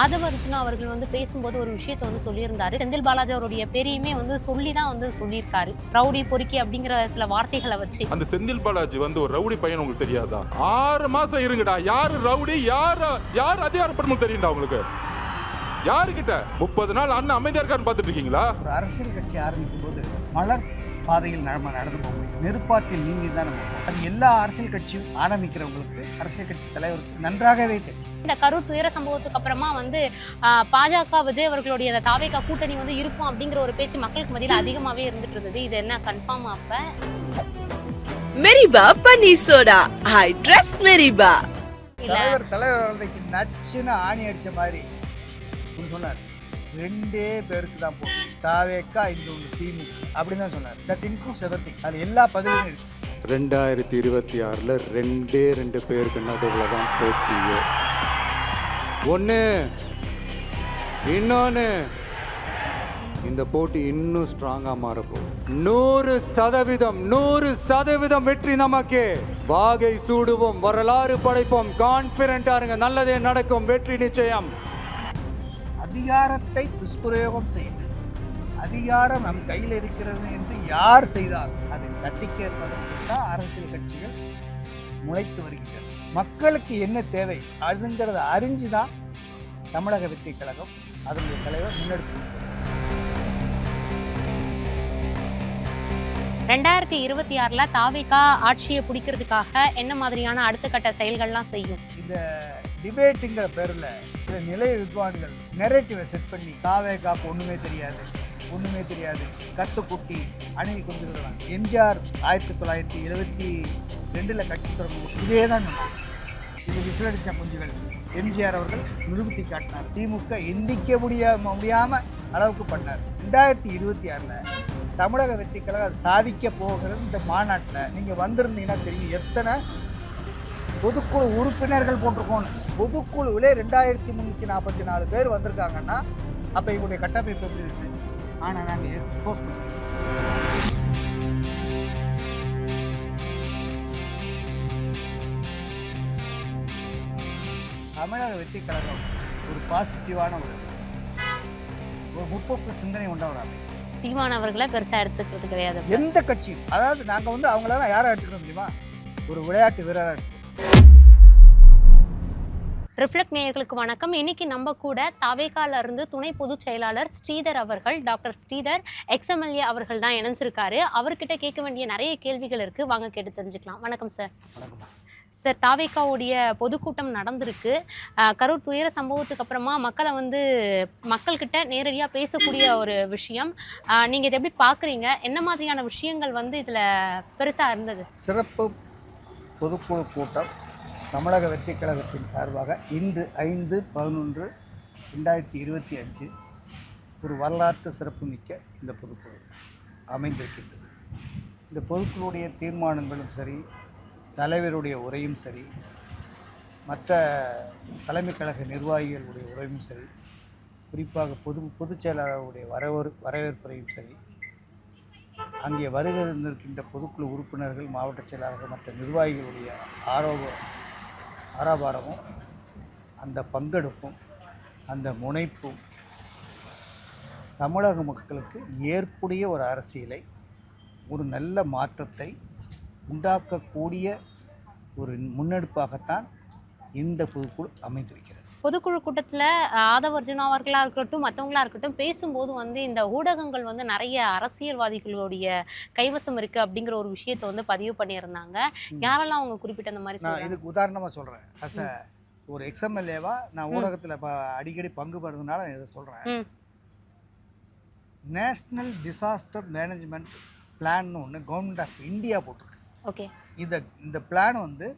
ஆதவ அர்ஜுனா அவர்கள் வந்து பேசும்போது ஒரு விஷயத்தை வந்து சொல்லியிருந்தாரு. செந்தில் பாலாஜி அவருடைய பெரியுமே வந்து சொல்லி தான் வந்து சொல்லியிருக்காரு. ரவுடி பொறுக்கி அப்படிங்கிற சில வார்த்தைகளை வச்சு. அந்த செந்தில் பாலாஜி வந்து ஒரு ரவுடி பையன் உங்களுக்கு தெரியாதா? ஆறு மாசம் இருங்கடா. யாரு ரவுடி? யார் யார் அதிகாரப்படும் தெரியும்டா உங்களுக்கு? யாருக்கிட்ட? முப்பது நாள் அண்ணன் அமைதியா இருக்காருன்னு பார்த்துட்டு இருக்கீங்களா ஒரு அரசியல் கட்சி ஆரம்பிக்கும் போது மலர் பாதையில் நம்ம நடந்து போக முடியும். நெருப்பாத்தில் நீந்தி தான் நம்ம. அது எல்லா அரசியல் கட்சியும் ஆரம்பிக்கிறவங்களுக்கு அரசியல் கட்சி தலைவருக்கு நன்றாகவே தெரியும். இந்த கரூர் துயர சம்பவத்துக்கு அப்புறமா வந்து பாஜக விஜய் அவர்களுடைய அந்த தாவேகா கூட்டணி வந்து இருக்கும் அப்படிங்கிற ஒரு பேச்சு மக்களுக்கு மத்தியில் அதிகமாவே இருந்துட்டு இருந்தது. இது என்ன கன்ஃபார்ம் அப்ப? மெரிபா பன்னீர் சோடா. ஐ ட்ரஸ்ட் மெரிபா. தலைவர் தலைவர் அன்றைக்கு நச்சுன்னு ஆணி அடிச்ச மாதிரி சொன்னார். ரெண்டே பேருக்கு தான் போகும் தாவேக்கா இந்த ஒன்று திமுக. அப்படின்னு தான் சொன்னார். தட் இன்க்ளூஸ் எவர்த்திங் அது எல்லா பதவியும் இருக்கு. ரெண்டாயிரத்தி இருபத்தி ஆறில் ரெண்டே ரெண்டு பேருக்கு நடுவில் தான் போட்டியே. ஒன்று இன்னொன்று இந்த போட்டி இன்னும் ஸ்ட்ராங்காக மாறப்போம் நூறு சதவீதம் நூறு சதவீதம் வெற்றி நமக்கு. வாகை சூடுவோம் வரலாறு படைப்போம். கான்ஃபிடென்ட்டாக இருங்க நல்லதே நடக்கும் வெற்றி நிச்சயம். அதிகாரத்தை துஷ்பிரயோகம் செய்து அதிகாரம் நம் கையில் இருக்கிறது என்று யார் செய்தார் அதை தட்டி கேட்பதற்கு தான் அரசியல் கட்சிகள் முளைத்து வருகின்றன. மக்களுக்கு என்ன தேவை? அதுங்கிறத அறிஞ்சு தான் தமிழக வெற்றி கழகம் அதனுடைய தலைவர் முன்னெடுத்து ரெண்டாயிரத்தி இருபத்தி ஆறுல தாவேகா ஆட்சியை பிடிக்கிறதுக்காக என்ன மாதிரியான அடுத்த கட்ட செயல்கள்லாம் செய்யும்? இந்த டிபேட்டுங்கிற பேரில் சில நிலைய வித்வான்கள் நெரேட்டிவை செட் பண்ணி தாவேகாக்கு ஒன்றுமே தெரியாது ஒன்றுமே தெரியாது. கத்துக்குட்டி அணில் கொஞ்சம் எம்ஜிஆர் ஆயிரத்தி தொள்ளாயிரத்தி எழுபத்தி ரெண்டில் கட்சி தொடங்கும் இதே தான் சொன்னாங்க. இது விசிலடிச்ச குஞ்சுகள் எம்ஜிஆர் அவர்கள் நிரூபித்து காட்டினார். திமுக எண்ணிக்க முடியாம முடியாமல் அளவுக்கு பண்ணார். ரெண்டாயிரத்தி இருபத்தி ஆறில் தமிழக வெற்றிக்கழகம் அது சாதிக்க போகிறது இந்த மாநாட்டில். நீங்கள் வந்திருந்தீங்கன்னா தெரியும் எத்தனை பொதுக்குழு உறுப்பினர்கள் போட்டிருக்கோன்னு பொதுக்குழுவிலே ரெண்டாயிரத்தி முந்நூற்றி நாற்பத்தி நாலு பேர் வந்திருக்காங்கன்னா அப்போ இவங்களுடைய கட்டமைப்பு எப்படி இருக்குது ஆனால் நாங்கள் எக்ஸ்போஸ் பண்ணிக்கிறோம்? தமிழக வெற்றி கழகம் ஒரு பாசிட்டிவான ஒரு ஒரு முற்போக்கு சிந்தனை கொண்டவர் சீமான் அவர்களை பெருசா எடுத்துக்கிறது கிடையாது. எந்த கட்சியும் அதாவது நாங்கள் வந்து அவங்களெல்லாம் யாரை எடுத்துக்கிறோம் தெரியுமா? ஒரு விளையாட்டு வீரராக எடுத்துக்கிறோம். ரிஃப்ளெக்ட் நேயர்களுக்கு வணக்கம். இன்னைக்கு நம்ம கூட தாவேகால இருந்து துணை பொதுச் செயலாளர் ஸ்ரீதர் அவர்கள் டாக்டர் ஸ்ரீதர் எக்ஸ்எம்எல்ஏ அவர்கள் தான் இணைஞ்சிருக்காரு. அவர்கிட்ட கேட்க வேண்டிய நிறைய கேள்விகள் இருக்கு. வாங்க கேட்டு தெரிஞ்சுக்கலாம். வணக்கம் சார். வணக்கம் சார் தாவேக்காவுடைய பொதுக்கூட்டம் நடந்திருக்கு. கரூர் துயர சம்பவத்துக்கு அப்புறமா மக்களை வந்து மக்கள்கிட்ட நேரடியாக பேசக்கூடிய ஒரு விஷயம். நீங்கள் இதை எப்படி பார்க்குறீங்க என்ன மாதிரியான விஷயங்கள் வந்து இதில் பெருசாக இருந்தது? சிறப்பு பொதுக்குழு கூட்டம் தமிழக வெற்றி கழகத்தின் சார்பாக இன்று ஐந்து பதினொன்று ரெண்டாயிரத்தி இருபத்தி அஞ்சு ஒரு வரலாற்று சிறப்புமிக்க இந்த பொதுக்குழு அமைந்திருக்கின்றது. இந்த பொதுக்குழுடைய தீர்மானங்களும் சரி தலைவருடைய உரையும் சரி மற்ற தலைமை கழக நிர்வாகிகளுடைய உரையும் சரி குறிப்பாக பொது பொதுச் செயலாளருடைய வரவேற் வரவேற்புரையும் சரி அங்கே வருகை இருந்திருக்கின்ற பொதுக்குழு உறுப்பினர்கள் மாவட்ட செயலாளர்கள் மற்ற நிர்வாகிகளுடைய ஆரோப ஆராபாரமும் அந்த பங்கெடுப்பும் அந்த முனைப்பும் தமிழக மக்களுக்கு ஏற்புடைய ஒரு அரசியலை ஒரு நல்ல மாற்றத்தை உண்டாக்கக்கூடிய ஒரு முன்னெடுப்பாகத்தான் இந்த பொதுக்குழு அமைந்திருக்கிறது. பொதுக்குழு கூட்டத்தில் ஆதவ அர்ஜுனா அவர்களாக இருக்கட்டும் மற்றவங்களா இருக்கட்டும் பேசும்போது வந்து இந்த ஊடகங்கள் வந்து நிறைய அரசியல்வாதிகளுடைய கைவசம் இருக்கு அப்படிங்கிற ஒரு விஷயத்தை வந்து பதிவு பண்ணியிருந்தாங்க. யாரெல்லாம் அவங்க குறிப்பிட்ட அந்த மாதிரி நான் இதுக்கு உதாரணமாக சொல்கிறேன் அஸ் அ ஒரு எக்ஸ்எம்எல்ஏவா நான் ஊடகத்தில் இப்போ அடிக்கடி பங்கு பெறதுனால நான் இதை சொல்கிறேன். நேஷ்னல் டிசாஸ்டர் மேனேஜ்மெண்ட் பிளான் ஒன்று கவர்மெண்ட் ஆஃப் இந்தியா போட்டிருக்கு. ஓகே இந்த இந்த பிளான் வந்து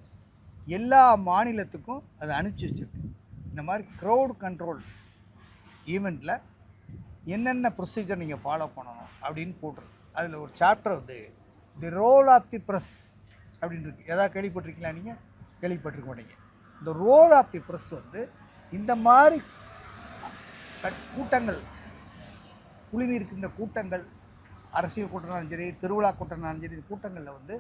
எல்லா மாநிலத்துக்கும் அதை அனுப்பிச்சி வச்சுருக்கு. இந்த மாதிரி க்ரௌட் கண்ட்ரோல் ஈவெண்ட்டில் என்னென்ன ப்ரொசீஜர் நீங்கள் ஃபாலோ பண்ணணும் அப்படின்னு போட்டிருக்கு. அதில் ஒரு சாப்டர் வந்து the role of the press அப்படின்னு இருக்குது எதாவது கேள்விப்பட்டிருக்கீங்களா நீங்கள் கேள்விப்பட்டிருக்க மாட்டீங்க. இந்த ரோல் ஆஃப் தி ப்ரெஸ் வந்து இந்த மாதிரி கூட்டங்கள் குழுமி இருக்கின்ற கூட்டங்கள் அரசியல் கூட்டம்னாலும் சரி திருவிழா கூட்டம்னாலும் சரி இந்த கூட்டங்களில் வந்து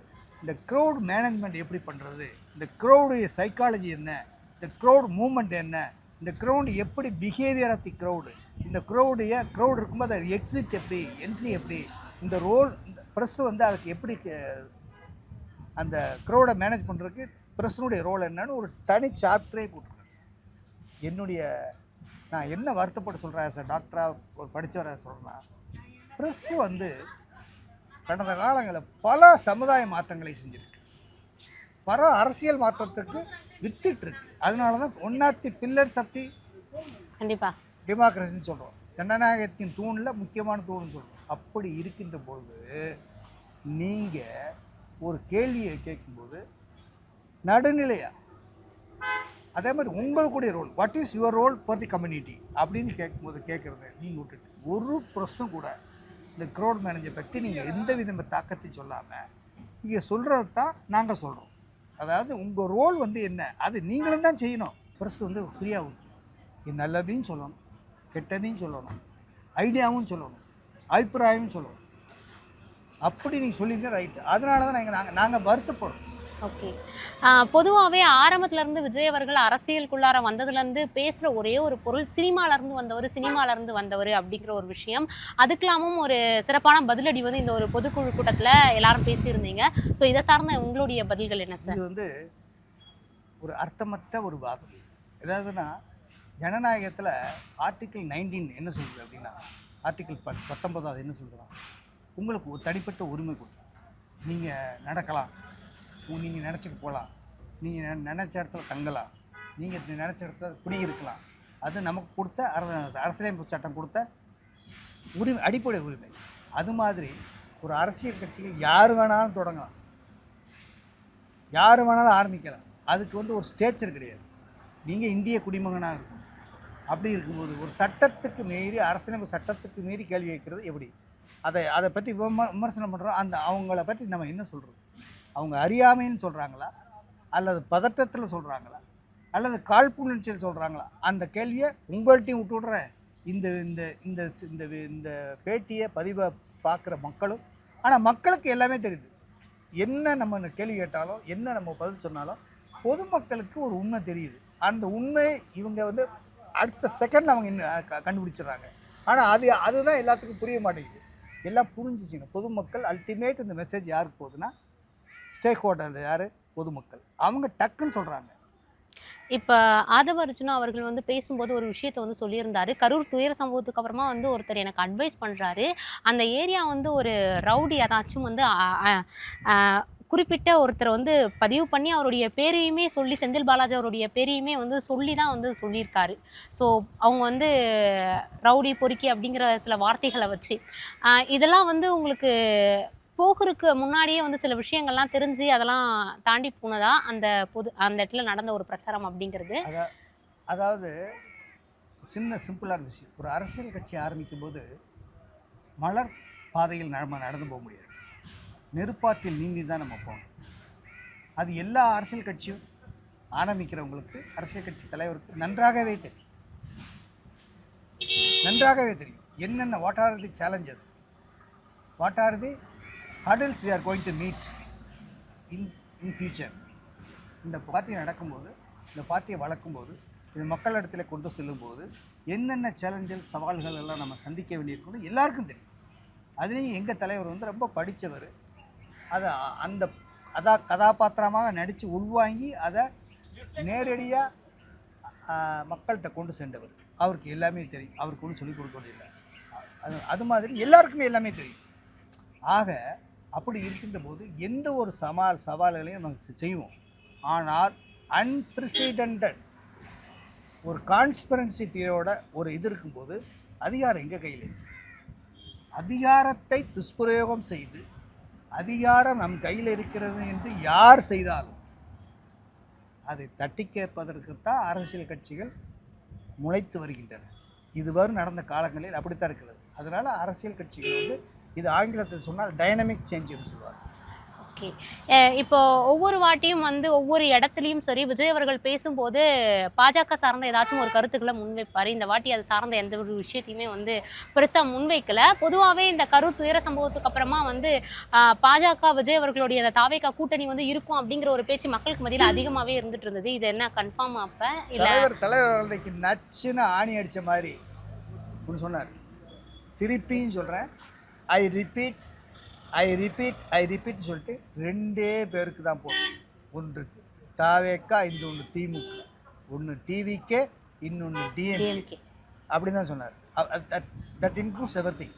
இந்த க்ரௌட் மேனேஜ்மெண்ட் எப்படி பண்ணுறது இந்த க்ரௌடைய சைக்காலஜி என்ன? இந்த க்ரௌட் மூமெண்ட் என்ன? இந்த க்ரௌடு எப்படி பிஹேவியர் ஆஃப் தி க்ரௌடு இந்த க்ரௌடைய க்ரௌடு இருக்கும்போது அது எக்ஸிட் எப்படி? என்ட்ரி எப்படி? இந்த ரோல் இந்த ப்ரெஸ் வந்து அதுக்கு எப்படி அந்த க்ரௌடை மேனேஜ் பண்ணுறதுக்கு ப்ரெஸ்னுடைய ரோல் என்னன்னு ஒரு தனி சாப்டரே போட்டிருக்காங்க என்னுடைய நான் என்ன வருத்தப்பட்டு சொல்கிறேன் சார் டாக்டராக ஒரு படித்தவராக சொல்கிறேன் ப்ரெஸ் வந்து கடந்த காலங்களில் பல சமுதாய மாற்றங்களை செஞ்சுருக்கு. பல அரசியல் மாற்றத்துக்கு வித்துட்டு இருக்கு அதனால தான் one of the pillars of the கண்டிப்பா. டெமோக்ரஸின்னு சொல்கிறோம் ஜனநாயகத்தின் தூணில் முக்கியமான தூண்னு சொல்கிறோம் அப்படி இருக்கின்ற பொழுது நீங்கள் ஒரு கேள்வியை கேட்கும்போது நடுநிலையா? அதே மாதிரி உங்களுக்குடைய role what is your role for the community அப்படின்னு கேட்கும்போது கேட்குறத நீங்கள் விட்டுட்டு ஒரு ப்ரெஸ்ஸும் கூட இந்த க்ரௌட் மேனேஜர் பற்றி நீங்கள் எந்த வித தாக்கத்தையும் சொல்லாமல் நீங்கள் சொல்கிறது தான் நாங்கள் சொல்கிறோம் அதாவது உங்கள் ரோல் வந்து என்ன? அது நீங்களும் தான் செய்யணும். ப்ரெஸ் வந்து ஃப்ரீயாக இது நல்லதையும் சொல்லணும். கெட்டதையும் சொல்லணும். ஐடியாவும் சொல்லணும். அபிப்பிராயமும் சொல்லணும். அப்படி நீங்கள் சொல்லியிருந்தேன் ரைட்டு அதனால தான் நாங்கள் நாங்கள் நாங்கள் வருத்தப்படுறோம். ஓகே பொதுவாகவே ஆரம்பத்துல இருந்து விஜய் அவர்கள் அரசியலுக்குள்ளார வந்ததுலேருந்து பேசுகிற ஒரே ஒரு பொருள் சினிமாலேருந்து வந்தவர் சினிமாலேருந்து வந்தவர் அப்படிங்கிற ஒரு விஷயம். அதுக்கெல்லாமும் ஒரு சிறப்பான பதிலடி வந்து இந்த ஒரு பொதுக்குழு கூட்டத்தில் எல்லாரும் பேசியிருந்தீங்க. ஸோ இதை சார்ந்த உங்களுடைய பதில்கள் என்ன சார் இது வந்து ஒரு அர்த்தமற்ற ஒரு வாதம். எதாவதுன்னா ஜனநாயகத்தில் ஆர்டிக்கிள் நைன்டீன் என்ன சொல்லுது அப்படின்னா ஆர்டிக்கிள் பத் பத்தொன்பதாவது என்ன சொல்லுதுன்னா உங்களுக்கு ஒரு தனிப்பட்ட உரிமை கொடுத்து நீங்கள் நடக்கலாம். நீங்கள் நினச்சிட்டு போகலாம் நீங்கள் நினச்ச இடத்துல தங்கலாம். நீங்கள் நினச்ச இடத்துல குடியிருக்கலாம். அது நமக்கு கொடுத்த அர அரசியலமைப்பு சட்டம் கொடுத்த உரிமை அடிப்படை உரிமை. அது மாதிரி ஒரு அரசியல் கட்சிகள் யார் வேணாலும் தொடங்கலாம். யார் வேணாலும் ஆரம்பிக்கலாம். அதுக்கு வந்து ஒரு ஸ்டேச்சர் கிடையாது. நீங்கள் இந்திய குடிமகனாக இருக்கும் அப்படி இருக்கும்போது ஒரு சட்டத்துக்கு மீறி அரசியலமைப்பு சட்டத்துக்கு மீறி கேள்வி கேட்குறது எப்படி? அதை அதை பற்றி விம விமர்சனம் பண்ணுறோம் அந்த அவங்கள பற்றி நம்ம என்ன சொல்கிறோம் அவங்க அறியாமைன்னு சொல்கிறாங்களா அல்லது பதட்டத்தில் சொல்கிறாங்களா அல்லது காழ்ப்புணர்ச்சியில் சொல்கிறாங்களா அந்த கேள்வியை உங்கள்கிட்டையும் விட்டு விட்றேன். இந்த இந்த இந்த இந்த இந்த பேட்டியை பதிவை பார்க்குற மக்களும் ஆனால் மக்களுக்கு எல்லாமே தெரியுது. என்ன நம்ம கேள்வி கேட்டாலும் என்ன நம்ம பதில் சொன்னாலும் பொதுமக்களுக்கு ஒரு உண்மை தெரியுது. அந்த உண்மை இவங்க வந்து அடுத்த செகண்ட் அவங்க இன்னும் க- கண்டுபிடிச்சிடுறாங்க. ஆனால் அது அதுதான் எல்லாத்துக்கும் புரிய மாட்டேங்குது. எல்லாம் புரிஞ்சிச்சிங்க. பொதுமக்கள் அல்டிமேட் இந்த மெசேஜ் யாருக்கு போகுதுன்னா ஸ்டேக் ஹோல்டர் யார்? பொதுமக்கள். அவங்க டக்குன்னு சொல்கிறாங்க இப்போ ஆதவ அர்ஜுனா அவர்கள் வந்து பேசும்போது ஒரு விஷயத்த வந்து சொல்லியிருந்தாரு. கரூர் துயர சம்பவத்துக்கு அப்புறமா வந்து ஒருத்தர் எனக்கு அட்வைஸ் பண்ணுறாரு அந்த ஏரியா வந்து ஒரு ரவுடி அதாச்சும் வந்து குறிப்பிட்ட ஒருத்தர் வந்து பதிவு பண்ணி அவருடைய பேரையுமே சொல்லி செந்தில் பாலாஜி அவருடைய பேரையுமே வந்து சொல்லி தான் வந்து சொல்லியிருக்காரு. ஸோ அவங்க வந்து ரவுடி பொறுக்கி அப்படிங்கிற சில வார்த்தைகளை வச்சு இதெல்லாம் வந்து உங்களுக்கு போகிறதுக்கு முன்னாடியே வந்து சில விஷயங்கள்லாம் தெரிஞ்சு அதெல்லாம் தாண்டி போனதா அந்த பொது அந்த இடத்துல நடந்த ஒரு பிரச்சாரம் அப்படிங்கிறது? அதாவது சின்ன சிம்பிளான விஷயம். ஒரு அரசியல் கட்சி ஆரம்பிக்கும் போது மலர் பாதையில் நம்ம நடந்து போக முடியாது. நெருப்பாத்தில் நீந்தி தான் நம்ம போகணும். அது எல்லா அரசியல் கட்சியும் ஆரம்பிக்கிறவங்களுக்கு அரசியல் கட்சி தலைவருக்கு நன்றாகவே தெரியும். நன்றாகவே தெரியும். என்னென்ன what are the challenges what are the hurdles we are going to meet in in future இந்த பார்ட்டி நடக்கும்போது இந்த பார்ட்டியை வளர்க்கும்போது இது மக்களிடத்தில் கொண்டு செல்லும்போது என்னென்ன சேலஞ்சல் சவால்கள் எல்லாம் நம்ம சந்திக்க வேண்டியிருக்கணும் எல்லாருக்கும் தெரியும். அதுலேயும் எங்கள் தலைவர் வந்து ரொம்ப படித்தவர் அதை அந்த அதா கதாபாத்திரமாக நடித்து உள்வாங்கி அதை நேரடியாக மக்கள்கிட்ட கொண்டு சென்றவர். அவருக்கு எல்லாமே தெரியும். அவருக்கு ஒன்றும் சொல்லிக் கொடுக்க வேண்டியதில்லை. அது அது மாதிரி எல்லாருக்குமே எல்லாமே தெரியும். ஆக அப்படி இருக்கின்ற போது எந்த ஒரு சவால் சவால்களையும் நம்ம செய்வோம். ஆனால் அன்பிரசிடென்டட் ஒரு கான்ஸ்பிரன்சி தியரோட ஒரு இது இருக்கும்போது அதிகாரம் எங்கள் கையில் அதிகாரத்தை துஷ்பிரயோகம் செய்து அதிகாரம் நம் கையில் இருக்கிறது என்று யார் செய்தாலும் அதை தட்டி கேட்பதற்குத்தான் அரசியல் கட்சிகள் முளைத்து வருகின்றன. இதுவரை நடந்த காலங்களில் அப்படித்தான் இருக்கிறது. அதனால் அரசியல் கட்சிகள் வந்து இது ஆங்கிலத்தில் சொன்னால் டைனமிக் சேஞ்ச் என்று சொல்வார் ஓகே இப்போ ஒவ்வொரு வாட்டியும் வந்து ஒவ்வொரு இடத்துலையும் சரி விஜய் அவர்கள் பேசும்போது பாஜக சார்ந்த ஏதாச்சும் ஒரு கருத்துக்களை முன்வைப்பாரு. இந்த வாட்டி அது சார்ந்த எந்த ஒரு விஷயத்தையுமே வந்து பெருசா முன்வைக்கல. பொதுவாகவே இந்த கரூர் துயர சம்பவத்துக்கு அப்புறமா வந்து பாஜக விஜய் அவர்களுடைய அந்த தாவேக்கா கூட்டணி வந்து இருக்கும் அப்படிங்கிற ஒரு பேச்சு மக்களுக்கு மத்தியில் அதிகமாவே இருந்துட்டு இருந்தது. இது என்ன கன்ஃபார்ம் அப்ப? இல்ல? தலைவர் நச்சுன்னு ஆணி அடிச்ச மாதிரி சொன்னார். திருப்பியும் சொல்கிறேன் I repeat I repeat I repeat சொல்லிட்டு ரெண்டே பேருக்கு தான் போகும் ஒன்று தாவேக்கா இன்னொன்று திமுக. ஒன்று டிவிக்கே இன்னொன்று டிஎம்கே டிஎம்கே அப்படி தான் சொன்னார். தட் இன்க்ளூட்ஸ் எவர் திங்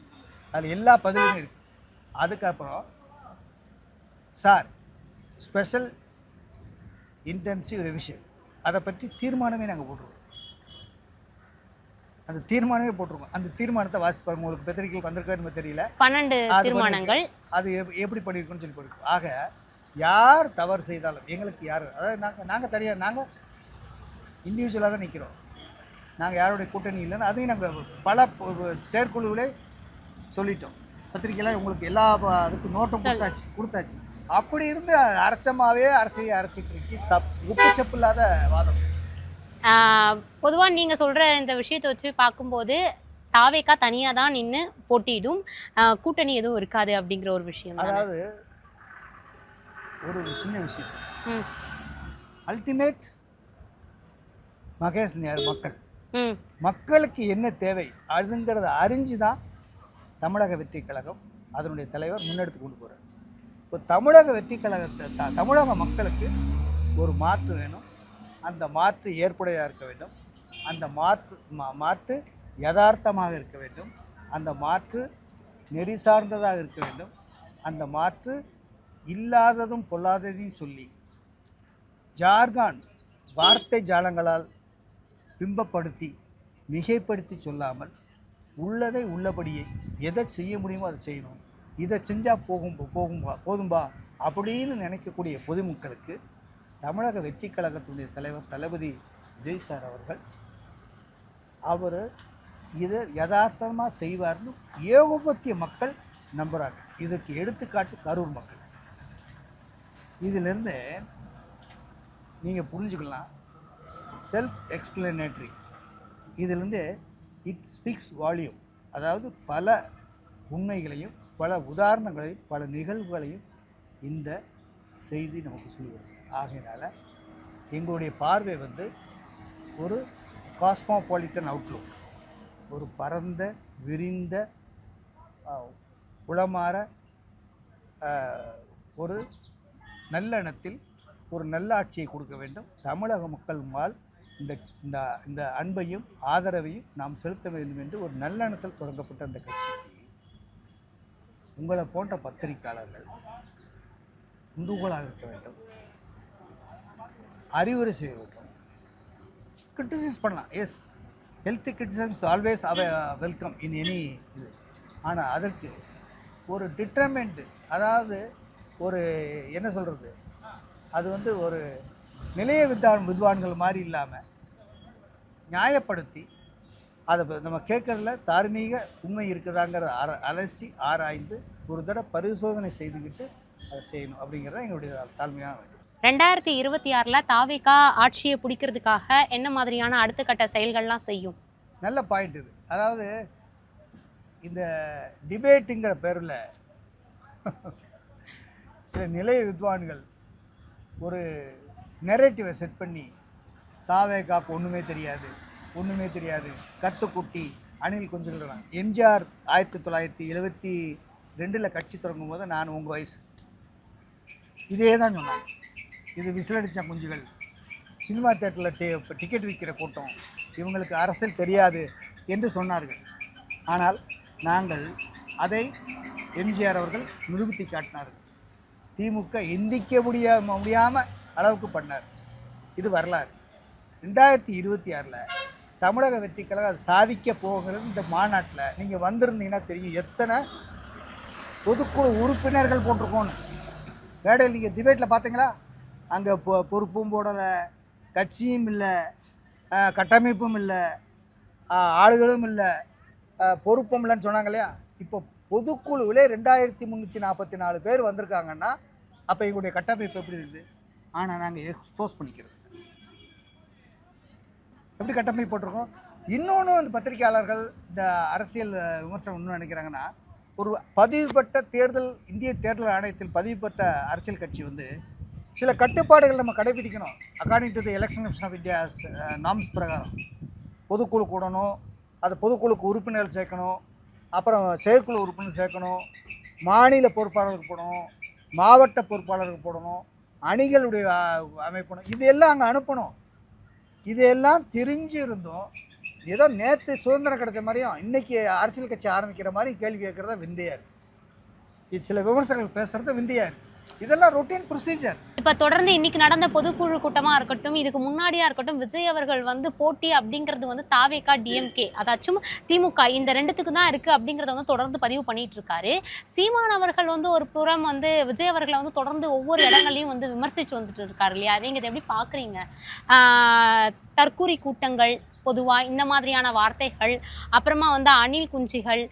அதில் எல்லா பதிலுமே இருக்குது அதுக்கப்புறம் சார் ஸ்பெஷல் இன்டென்சிவ் ரிவிஷன் அதை பற்றி தீர்மானமே நாங்கள் போட்டிருக்கோம். அந்த தீர்மானமே போட்டிருக்கோம். அந்த தீர்மானத்தை வாசி பாருங்க. உங்களுக்கு பத்திரிகைக்கு வந்திருக்காருன்னு தெரியல. பன்னெண்டு அது தீர்மானங்கள். அது எப்- எப்படி பண்ணியிருக்கோன்னு சொல்லி போயிருக்கோம் ஆக யார் தவறு செய்தாலும் எங்களுக்கு யார் அதாவது நாங்கள் நாங்கள் தனியாக நாங்கள் இண்டிவிஜுவலாக தான் நிற்கிறோம் நாங்கள் யாருடைய கூட்டணி இல்லைன்னு அதையும் நாங்கள் பல செயற்குழுவிலே சொல்லிட்டோம். பத்திரிக்கையெல்லாம் உங்களுக்கு எல்லா ப- அதுக்கு நோட்டும் கொடுத்தாச்சு கொடுத்தாச்சு. அப்படி இருந்து அரைச்சமாவே அரைச்சி அரைச்சிட்டு இருக்கு சப் உப்பு செப்பு இல்லாத வாதம். பொதுவா நீங்க சொல்ற இந்த விஷயத்தை வச்சு பார்க்கும்போது தாவேக்கா தனியா தான் நின்று போட்டியிடும். கூட்டணி எதுவும் இருக்காது அப்படிங்கிற ஒரு விஷயம். அதாவது ஒரு சின்ன விஷயம். ம். அல்டிமேட் மகேஷ் யார் மக்கள். மக்களுக்கு என்ன தேவை அதுங்கிறத அறிஞ்சு தான் தமிழக வெற்றி கழகம் அதனுடைய தலைவர் முன்னெடுத்து கொண்டு போகிறார் இப்போ தமிழக வெற்றி கழகத்தை தமிழக மக்களுக்கு ஒரு மாற்று வேணும். அந்த மாற்று ஏற்புடையாக இருக்க வேண்டும். அந்த மாற்று மா- மாற்று யதார்த்தமாக இருக்க வேண்டும். அந்த மாற்று நெறி சார்ந்ததாக இருக்க வேண்டும். அந்த மாற்று இல்லாததும் பொல்லாததையும் சொல்லி ஜார்கான் வார்த்தை ஜாலங்களால் பிம்பப்படுத்தி மிகைப்படுத்தி சொல்லாமல் உள்ளதை உள்ளபடியே எதை செய்ய முடியுமோ அதை செய்யணும். இதை செஞ்சால் போகும் போகும்பா போதும்பா அப்படின்னு நினைக்கக்கூடிய பொதுமக்களுக்கு தமிழக வெற்றி கழகத்தினுடைய தலைவர் தளபதி விஜய் சார் அவர்கள் அவர் இதை யதார்த்தமாக செய்வார்னு ஏகபத்திய மக்கள் நம்புகிறாங்க இதுக்கு எடுத்துக்காட்டு கரூர் மக்கள். இதிலிருந்து நீங்கள் புரிஞ்சுக்கலாம். செல்ஃப் எக்ஸ்பிளனேட்ரி இதிலிருந்து இட் ஸ்பீக்ஸ் வால்யூம் அதாவது பல உண்மைகளையும் பல உதாரணங்களையும் பல நிகழ்வுகளையும் இந்த செய்தி நமக்கு சொல்லுகிறது ஆகையினால எங்களுடைய பார்வை வந்து ஒரு காஸ்மோபாலிட்டன் அவுட்லுக் ஒரு பரந்த விரிந்த உளமாற ஒரு நல்லெண்ணத்தில் ஒரு நல்லாட்சியை கொடுக்க வேண்டும். தமிழக மக்கள் மால் இந்த இந்த இந்த அன்பையும் ஆதரவையும் நாம் செலுத்த வேண்டும் என்று ஒரு நல்லெண்ணத்தில் தொடங்கப்பட்ட அந்த கட்சிக்கு உங்களை போன்ற பத்திரிகையாளர்கள் உந்துகோலாக இருக்க வேண்டும். அறிவுரை செய்ய வேண்டும் கிரிட்டிசைஸ் பண்ணலாம். Yes healthy criticisms always are welcome in any இது. ஆனால் அதற்கு ஒரு டிட்டர்மெண்ட் அதாவது ஒரு என்ன சொல்கிறது அது வந்து ஒரு நிலைய வித்வான் வித்வான்கள் மாதிரி இல்லாமல் நியாயப்படுத்தி அதை நம்ம கேட்கறதுல தார்மீக உண்மை இருக்குதாங்கிற அர அலசி ஆராய்ந்து ஒரு தடவை பரிசோதனை செய்துக்கிட்டு அதை செய்யணும் அப்படிங்கிறது எங்களுடைய தாழ்மையான வேண்டும் ரெண்டாயிரத்தி இருபத்தி ஆறில் தாவேக்கா ஆட்சியை பிடிக்கிறதுக்காக என்ன மாதிரியான அடுத்த கட்ட செயல்கள்லாம் செய்யும்? நல்ல பாயிண்ட் இது. அதாவது இந்த டிபேட்டுங்கிற பேரில் சில நிலைய வித்வான்கள் ஒரு நெரேட்டிவை செட் பண்ணி தாவேகாக்கு ஒன்றுமே தெரியாது ஒன்றுமே தெரியாது கத்துக்குட்டி அணில் கொஞ்சம் எம்ஜிஆர் ஆயிரத்தி தொள்ளாயிரத்தி எழுபத்தி ரெண்டில் கட்சி தொடங்கும் போது நான் உங்கள் வயசு. இதே தான் சொன்னாங்க. இது விசிலடித்த குஞ்சுகள். சினிமா தேட்டரில் டே டிக்கெட் விற்கிற கூட்டம். இவங்களுக்கு அரசியல் தெரியாது என்று சொன்னார்கள். ஆனால் நாங்கள் அதை எம்ஜிஆர் அவர்கள் நிரூபித்து காட்டினார்கள். திமுக எந்திக்க முடிய முடியாமல் அளவுக்கு பண்ணார். இது வரலாறு. ரெண்டாயிரத்தி இருபத்தி ஆறில் தமிழக வெற்றி அதை அது சாதிக்க போகிறது இந்த மாநாட்டில் நீங்கள் வந்திருந்தீங்கன்னா தெரியும். எத்தனை பொதுக்குழு உறுப்பினர்கள் போட்டிருக்கோன்னு மேடையில் நீங்கள் டிபேட்டில் பார்த்தீங்களா? அங்கே பொ பொறுப்பும் போடலை கட்சியும் இல்லை கட்டமைப்பும் இல்லை ஆளுகளும் இல்லை பொறுப்பும் இல்லைன்னு சொன்னாங்க இல்லையா? இப்போ பொதுக்குழுவிலே ரெண்டாயிரத்தி முந்நூற்றி நாற்பத்தி நாலு பேர் வந்திருக்காங்கன்னா அப்போ எங்களுடைய கட்டமைப்பு எப்படி இருக்குது? ஆனால் நாங்கள் எக்ஸ்போஸ் பண்ணிக்கிறது எப்படி கட்டமைப்பு போட்டிருக்கோம்? இன்னொன்று இந்த பத்திரிகையாளர்கள் இந்த அரசியல் விமர்சனம் இன்னும் நினைக்கிறாங்கன்னா ஒரு பதிவு பெற்ற தேர்தல் இந்திய தேர்தல் ஆணையத்தில் பதிவு பெற்ற அரசியல் கட்சி வந்து சில கட்டுப்பாடுகள் நம்ம கடைபிடிக்கணும். According to the election commission of India norms பிரகாரம். பொதுக்குழு கூடணும் அது பொதுக்குழுக்கு உறுப்பினர் சேர்க்கணும் அப்புறம் செயற்குழு உறுப்பினர் சேர்க்கணும் மாநில பொறுப்பாளருக்கு போடணும் மாவட்ட பொறுப்பாளருக்கு போடணும் அணிகளுடைய அமைப்பணும் இது எல்லாம் அங்கே அனுப்பணும். இதையெல்லாம் தெரிஞ்சு இருந்தும் ஏதோ நேற்று சுதந்திரம் கிடைச்ச மாதிரியும் இன்றைக்கி அரசியல் கட்சி ஆரம்பிக்கிற மாதிரி கேள்வி கேட்குறத விந்தையாக இருக்குது இது சில விமர்சகர்கள் பேசுகிறது விந்தையாக இருக்குது இதெல்லாம் ரொட்டீன் ப்ரொசீஜர் இப்ப தொடர்ந்து இன்னைக்கு நடந்த பொதுக்குழு கூட்டமா இருக்கட்டும் இதுக்கு முன்னாடியா இருக்கட்டும் விஜய் அவர்கள் வந்து போட்டி அப்படிங்கிறது வந்து தாவேகா டிஎம்கே. அதாச்சும் திமுக இந்த ரெண்டுத்துக்கு தான் இருக்கு அப்படிங்கறத வந்து தொடர்ந்து பதிவு பண்ணிட்டு இருக்காரு. சீமான் அவர்கள் வந்து ஒரு புறம் வந்து விஜய் அவர்களை வந்து தொடர்ந்து ஒவ்வொரு இடங்களையும் வந்து விமர்சிச்சு வந்துட்டு இருக்காரு இல்லையா? நீங்க இதை எப்படி பாக்குறீங்க? ஆஹ் தற்கூரி கூட்டங்கள் பொதுவாக இந்த மாதிரியான வார்த்தைகள் அப்புறமா வந்து அணில் குஞ்சுகள்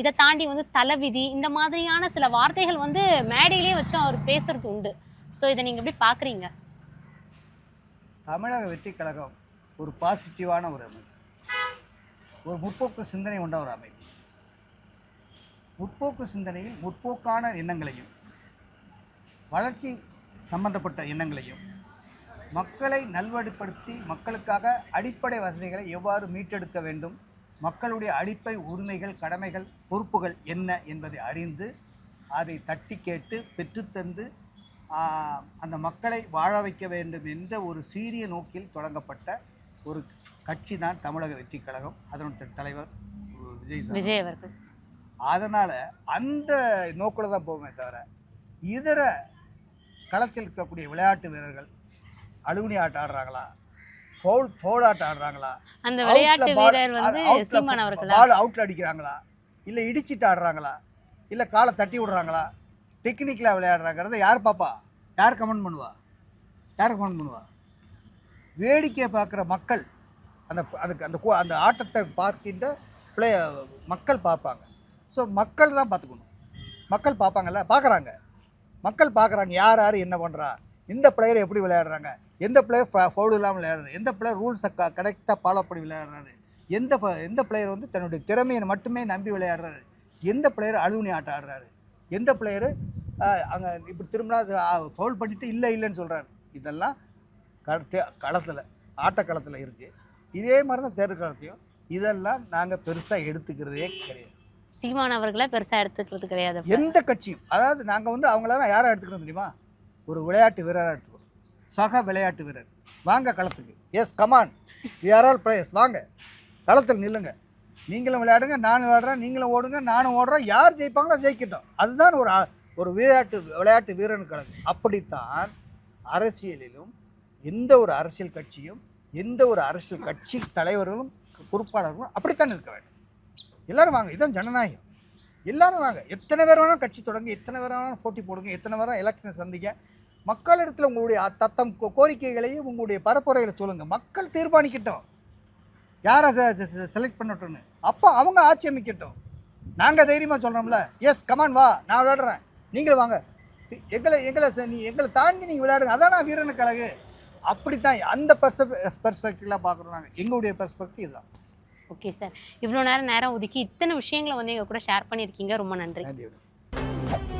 இதை தாண்டி வந்து தலைவிதி இந்த மாதிரியான சில வார்த்தைகள் வந்து மேடையிலே வச்சு அவர் பேசுறது உண்டு. ஸோ இதை நீங்கள் எப்படி பார்க்குறீங்க தமிழக வெற்றி கழகம் ஒரு பாசிட்டிவான ஒரு அமைப்பு. ஒரு முற்போக்கு சிந்தனை கொண்ட ஒரு அமைப்பு. முற்போக்கு சிந்தனையில் முற்போக்கான எண்ணங்களையும் வளர்ச்சி சம்பந்தப்பட்ட எண்ணங்களையும் மக்களை நல்வழிப்படுத்தி மக்களுக்காக அடிப்படை வசதிகளை எவ்வாறு மீட்டெடுக்க வேண்டும் மக்களுடைய அடிப்படை உரிமைகள் கடமைகள் பொறுப்புகள் என்ன என்பதை அறிந்து அதை தட்டி கேட்டு பெற்றுத்தந்து அந்த மக்களை வாழ வைக்க வேண்டும் என்ற ஒரு சீரிய நோக்கில் தொடங்கப்பட்ட ஒரு கட்சி தான் தமிழக வெற்றி கழகம். அதனுடைய தலைவர் விஜய் சார். விஜய் அவர்கள். அதனால் அந்த நோக்கில் தான் போகுமே தவிர இதர களத்தில் இருக்கக்கூடிய விளையாட்டு வீரர்கள் அலுமினி ஆட்டம் ஆடுறாங்களா? ஃபவுல் ஃபவுல் ஆட்டம் ஆடுறாங்களா? அந்த விளையாட்டு வீரர் வந்து சீமான் அவர்களா? பால் அவுட்ல அடிக்கிறாங்களா? இல்லை இடிச்சிட்டு ஆடுறாங்களா? இல்லை காலை தட்டி விடுறாங்களா? டெக்னிக்கலாக விளையாடுறாங்கிறத யார் பாப்பா? யார் கமெண்ட் பண்ணுவா? யார் கமெண்ட் பண்ணுவா? வேடிக்கை பார்க்குற மக்கள் அந்த அதுக்கு அந்த அந்த ஆட்டத்தை பார்க்கின்ற பிளே மக்கள் பார்ப்பாங்க. ஸோ மக்கள் தான் பார்த்துக்கணும். மக்கள் பார்ப்பாங்கல்ல? பார்க்குறாங்க. மக்கள் பார்க்குறாங்க. யார் யார் என்ன பண்ணுறா எந்த பிளேயர் எப்படி விளையாடுறாங்க? எந்த பிளேயர் ஃபவுல் இல்லாமல் விளையாடுறாரு? எந்த பிளேயர் ரூல்ஸை க கரெக்டாக ஃபாலோ பண்ணி விளையாடுறாரு? எந்த எந்த பிளேயர் வந்து தன்னுடைய திறமையை மட்டுமே நம்பி விளையாடுறாரு? எந்த பிளேயர் அலுவனி ஆட்டம் ஆடுறாரு? எந்த பிளேயரு அங்கே இப்படி திரும்பினா ஃபவுல் பண்ணிட்டு இல்லை இல்லைன்னு சொல்கிறாரு இதெல்லாம் களத்தில் ஆட்டக்களத்தில் இருக்குது இதே மாதிரி தான் தேர்தல் காலத்தையும் இதெல்லாம் நாங்கள் பெருசாக எடுத்துக்கிறதே கிடையாது. சீமான் அவர்களை பெருசா எடுத்துக்கிறது கிடையாது. எந்த கட்சியும் அதாவது நாங்கள் வந்து அவங்களெல்லாம் யாரை எடுத்துக்கிறோம் தெரியுமா? ஒரு விளையாட்டு வீரராக எடுத்துக்கிறோம் சக விளையாட்டு வீரர். வாங்க களத்துக்கு. Yes come on we are all players வாங்க. களத்தில் நில்லுங்க. நீங்களும் விளையாடுங்க நானும் விளையாடுறேன் நீங்களும் ஓடுங்க நானும் ஓடுறேன். யார் ஜெயிப்பாங்களோ ஜெயிக்கட்டும். அதுதான் ஒரு ஒரு விளையாட்டு விளையாட்டு வீரன் கலந்து. அப்படித்தான் அரசியலிலும் எந்த ஒரு அரசியல் கட்சியும் எந்த ஒரு அரசியல் கட்சி தலைவர்களும் பொறுப்பாளர்களும் அப்படித்தான் இருக்க வேண்டும். எல்லோரும் வாங்க. இதுதான் ஜனநாயகம். எல்லாரும் வாங்க. எத்தனை பேர் வேணாலும் கட்சி தொடங்க எத்தனை பேர் வேணாலும் போட்டி போடுங்க எத்தனை பேரும் எலெக்ஷனை சந்திக்க மக்களிடத்தில் உங்களுடைய தத்தம் கோரிக்கைகளையும் உங்களுடைய பரப்புரைகளை சொல்லுங்க. மக்கள் தீர்மானிக்கட்டும். யாரை செலக்ட் பண்ணட்டும்னு. அப்போ அவங்க ஆட்சி அமைக்கட்டும். நாங்கள் தைரியமாக சொல்கிறோம்ல எஸ் கமான் வா. நான் விளையாடுறேன். நீங்களும் வாங்க. எங்களை எங்களை நீ எங்களை தாண்டி நீங்கள் விளையாடுங்க. அதான் நான் வீரனுக்கு அழகு. அப்படித்தான். அந்த பெர்ஸ்பெ பெர்ஸ்பெக்டிவ்லாம் பார்க்குறோம் நாங்கள் எங்களுடைய பெர்ஸ்பெக்டிவ் இதுதான். ஓகே சார் இவ்வளோ நேரம் நேரம் ஒதுக்கி இத்தனை விஷயங்களை வந்து எங்க கூட ஷேர் பண்ணியிருக்கீங்க. ரொம்ப நன்றி. நன்றி